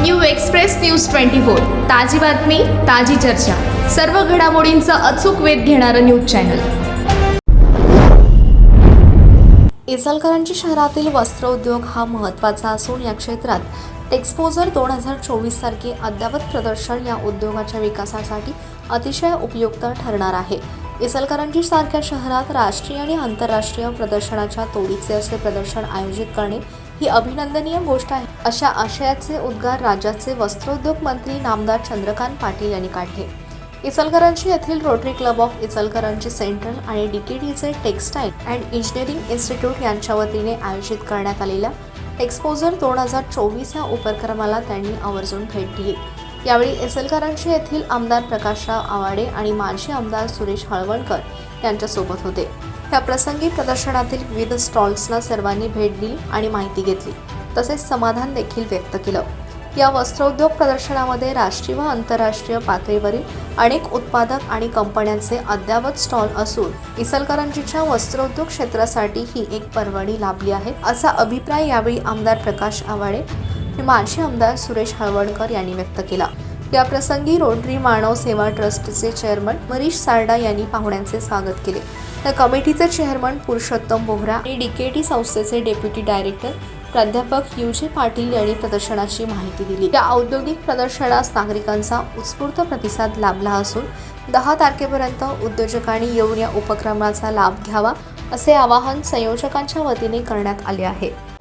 New express news twenty four. ताजी बातमी ताजी चर्चा. सर्व घडामोडींचा अचूक वेध घेणारं न्यूज चॅनल. इचलकरंजी शहरातील वस्त्र उद्योग हा महत्त्वाचा असून या क्षेत्रात टेक्सपोजर दोन हजार चोवीस सारखे अद्ययावत प्रदर्शन या उद्योगाच्या विकासासाठी अतिशय उपयुक्त ठरणार आहे. इचलकरंजी सारख्या शहरात राष्ट्रीय आणि आंतरराष्ट्रीय प्रदर्शनाच्या तोडीचे असे प्रदर्शन आयोजित करणे ही अभिनंदनीय गोष्ट आहे. अशा आशयाचे उद्गार राज्याचे वस्त्रोद्योग मंत्री नामदार चंद्रकांत पाटील यांनी काढले. इचलकरंजी येथील rotary club of Ichalkaranji central आणि डीकेडीचे टेक्स्टाईल अँड इंजिनिअरिंग इन्स्टिट्यूट यांच्या वतीने आयोजित करण्यात आलेल्या एक्सपोजर दोन हजार चोवीस या उपक्रमाला त्यांनी आवर्जून भेट दिली. यावेळी इचलकरंजी येथील आमदार प्रकाशराव आवाडे आणि माजी आमदार सुरेश हळवणकर यांच्यासोबत होते. या प्रसंगी प्रदर्शनातील विविध स्टॉल्सना सर्वांनी भेट दिली आणि माहिती घेतली. तसेच समाधान देखील व्यक्त केलं. या वस्त्रोद्योग प्रदर्शनामध्ये राष्ट्रीय व आंतरराष्ट्रीय पातळीवरील अनेक उत्पादक आणि कंपन्यांचे अद्ययावत स्टॉल असून इचलकरंजीच्या वस्त्रोद्योग क्षेत्रासाठी ही एक परवडी लाभली आहे असा अभिप्राय यावेळी आमदार प्रकाश आवाडे हे माजी आमदार सुरेश हळवणकर यांनी व्यक्त केला. या प्रसंगी रोटरी मानव सेवा ट्रस्टचे चेअरमन मरीश सारडा यांनी पाहुण्यांचे स्वागत केले. तर कमिटीचे चेअरमन पुरुषोत्तम बोहरा आणि डीकेटी संस्थेचे डेप्युटी डायरेक्टर प्राध्यापक यू जे पाटील यांनी प्रदर्शनाची माहिती दिली. या औद्योगिक प्रदर्शनास नागरिकांचा उत्स्फूर्त प्रतिसाद लाभला असून दहा तारखेपर्यंत उद्योजकांनी येऊन या उपक्रमाचा लाभ घ्यावा असे आवाहन संयोजकांच्या वतीने करण्यात आले आहे.